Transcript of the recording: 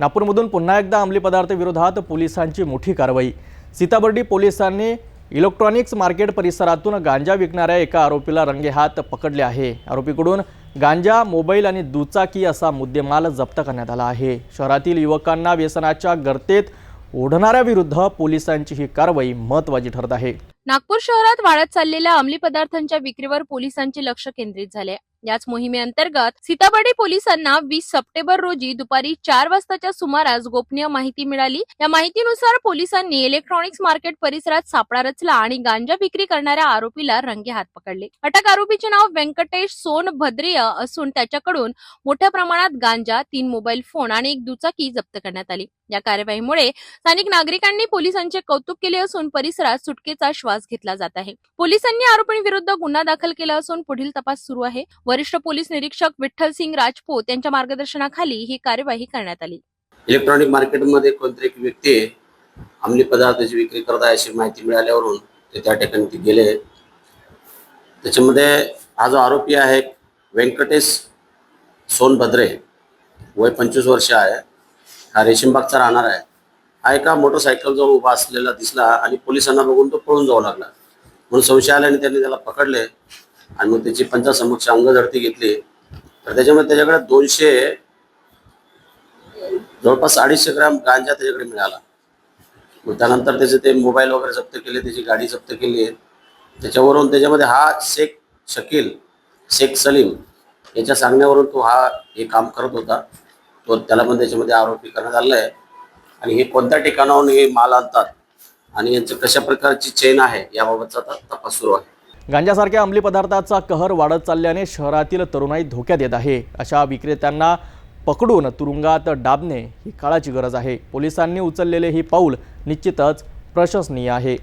नागपूरमधून पुन्हा एकदा अंमली पदार्थ विरोधात पोलिसांची मोठी कारवाई. सीताबर्डी पोलिसांनी इलेक्ट्रॉनिक्स मार्केट परिसरातून गांजा विकणाऱ्या एका आरोपीला रंगेहात पकडले आहे. आरोपीकडून गांजा मोबाईल आणि दुचाकी असा मुद्देमाल जप्त करण्यात आला आहे. शहरातील युवकांना व्यसनाच्या गर्तेत ओढणाऱ्याविरुद्ध पोलिसांची ही कारवाई महत्त्वाची ठरत आहे. नागपूर शहरात वाढत चाललेल्या अंमली पदार्थांच्या विक्रीवर पोलिसांचे लक्ष केंद्रित झाले. याच मोहिमेअंतर्गत सीताबर्डी पोलिसांना वीस सप्टेंबर रोजी दुपारी चार वाजताच्या सुमारास गोपनीय माहिती मिळाली. या माहितीनुसार पोलिसांनी इलेक्ट्रॉनिक्स मार्केट परिसरात सापळा रचला आणि गांजा विक्री करणाऱ्या आरोपीला रंगे हात पकडले. अटक आरोपीचे नाव व्यंकटेश सोन भद्रिय असून त्याच्याकडून मोठ्या प्रमाणात गांजा तीन मोबाईल फोन आणि एक दुचाकी जप्त करण्यात आली. या कार्यवाहीमुळे स्थानिक नागरिकांनी पोलिसांचे कौतुक केले असून परिसरात सुटकेचा श्वास घेतला जात आहे. पोलिसांनी आरोपींविरुद्ध गुन्हा दाखल केला असून पुढील तपास सुरू आहे. वरिष्ठ पोलीस निरीक्षक विठ्ठल सिंग राजपूत यांच्या मार्गदर्शनाखाली ही कार्यवाही करण्यात आली. इलेक्ट्रॉनिक मार्केटमध्ये कोणतरी एक व्यक्ती अंमली पदार्थाची विक्री करत आहे अशी माहिती मिळाल्यावरून ते त्या ठिकाणी ते गेले. त्याच्यामध्ये हा जो आरोपी आहे व्यंकटेश सोनभद्रे वय पंचवीस वर्ष आहे. हा रेशीमबागचा राहणार आहे. हा एका मोटरसायकलजवळ उभा असलेला दिसला आणि पोलिसांना बघून तो पळून जाऊ लागला. म्हणून संशय आल्याने त्यांनी त्याला पकडले आणि मग त्याची पंचासमक्ष अंगझडती घेतली. तर त्याच्यामध्ये त्याच्याकडे दोनशे जवळपास अडीचशे ग्राम गांजा त्याच्याकडे मिळाला. मग त्यानंतर त्याचे ते मोबाईल वगैरे जप्त केले त्याची गाडी जप्त केली. आहे त्याच्यावरून त्याच्यामध्ये हा शेख शकील शेख सलीम याच्या सांगण्यावरून तो हा हे काम करत होता. तो त्याला पण त्याच्यामध्ये आरोपी करण्यात आलेला आहे आणि हे कोणत्या ठिकाणाहून हे माल आणतात आणि यांचं कशा प्रकारची चेन आहे याबाबतचा आता तपास सुरू आहे. गांजासारख्या अंमली पदार्थाचा कहर वाढत चालल्याने शहरातील तरुणाई धोक्यात येत आहे. अशा विक्रेत्यांना पकडून तुरुंगात डाबणे ही काळाची गरज आहे. पोलिसांनी उचललेले ही पाऊल निश्चितच प्रशंसनीय आहे.